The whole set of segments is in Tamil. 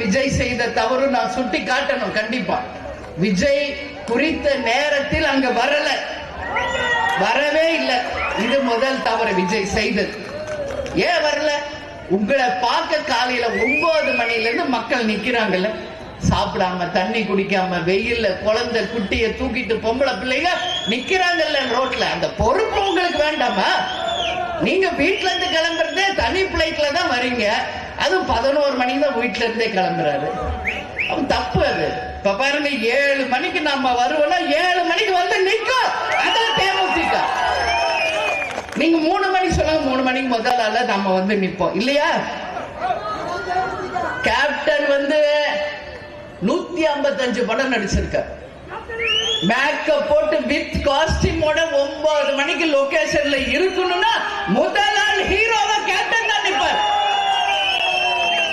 விஜய் செய்த தவறு நான் சுட்டி காட்டணும் கண்டிப்பா. விஜய் குறித்த நேரத்தில் அங்க வரல. வரவே இல்லை. இது முதல் தவறு விஜய் செய்தது. ஏன் வரல? உங்களை பார்க்க காலையில ஒன்பது மணில இருந்து மக்கள் நிக்கிறாங்கல்ல. சாப்பிடாம தண்ணி குடிக்காம வெயில்ல குழந்தை குட்டிய தூக்கிட்டு பொம்பளை பிள்ளைங்க நிக்கிறாங்கல்ல ரோட்ல. அந்த பொறுப்பு உங்களுக்கு வேண்டாமா? நீங்க வீட்டுல இருந்து கிளம்புறது தனி பிளைட்ல தான் வரீங்க. அதுவும் பதினோரு மணிக்கு தான் வீட்ல இருந்தே கிளம்புறாரு. அவன் தப்பு அது. இப்ப பாருங்க ஏழு மணிக்கு நம்ம வருவோம்னா ஏழு மணிக்கு வந்து நிக்கும். அதான் தேமுதிக. நீங்க மூணு மணிக்கு சொல்லுங்க மூணு மணிக்கு முதல் ஆள நம்ம வந்து நிப்போம். இல்லையா? கேப்டன் வந்து நூத்தி ஐம்பத்தஞ்சு படம் நடிச்சிருக்கார். மேக்கப் போட்டு வித் காஸ்டியூமோட ஒன்பது மணிக்கு லொகேஷன்ல இருக்கணும்னா முதல் ஆள் ஹீரோ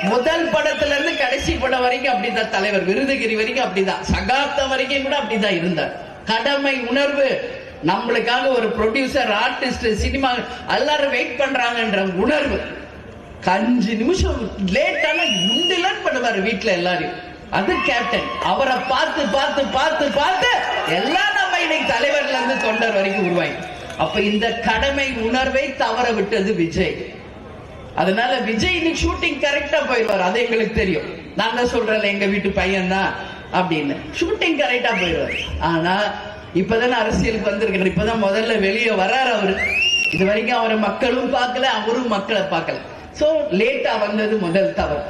முதல் படத்துல இருந்து கடைசி படம் வரைக்கும் அப்படிதான். தலைவர் விருதுகிரி வரைக்கும் அப்படிதான். சகாப்தம் வரைக்கும் கூட அப்படிதான் இருந்தார். கடமை உணர்வு நம்மளுக்காக ஒரு ப்ரொடியூசர் ஆர்டிஸ்ட் சினிமா எல்லாரும் வெயிட் பண்றாங்கன்ற உணர்வு. அஞ்சு நிமிஷம் லேட்டான முண்டிலன் பண்ணுவாரு வீட்டுல எல்லாரையும். அது கேப்டன் அவரை பார்த்து பார்த்து பார்த்து பார்த்து எல்லாம் நம்ம இன்னைக்கு தலைவர்ல இருந்து தொண்டர் வரைக்கும் உருவாய் அப்ப இந்த கடமை உணர்வை தவற விட்டது விஜய். அதனால விஜய் இன்னைக்கு ஷூட்டிங் கரெக்டா போயிடுவார். அது எங்களுக்கு தெரியும். நான் தான் சொல்றேன் எங்க வீட்டு பையன் தான் அப்படின்னு ஷூட்டிங் கரெக்டா போயிடுவார். ஆனா இப்பதானே அரசியலுக்கு வந்திருக்கிறார். இப்பதான் முதல்ல வெளியே வர்றாரு அவரு. இது வரைக்கும் அவரை மக்களும் பார்க்கல அவரும் மக்களை பார்க்கல. சோ லேட்டா வந்தது முதல் தவறு.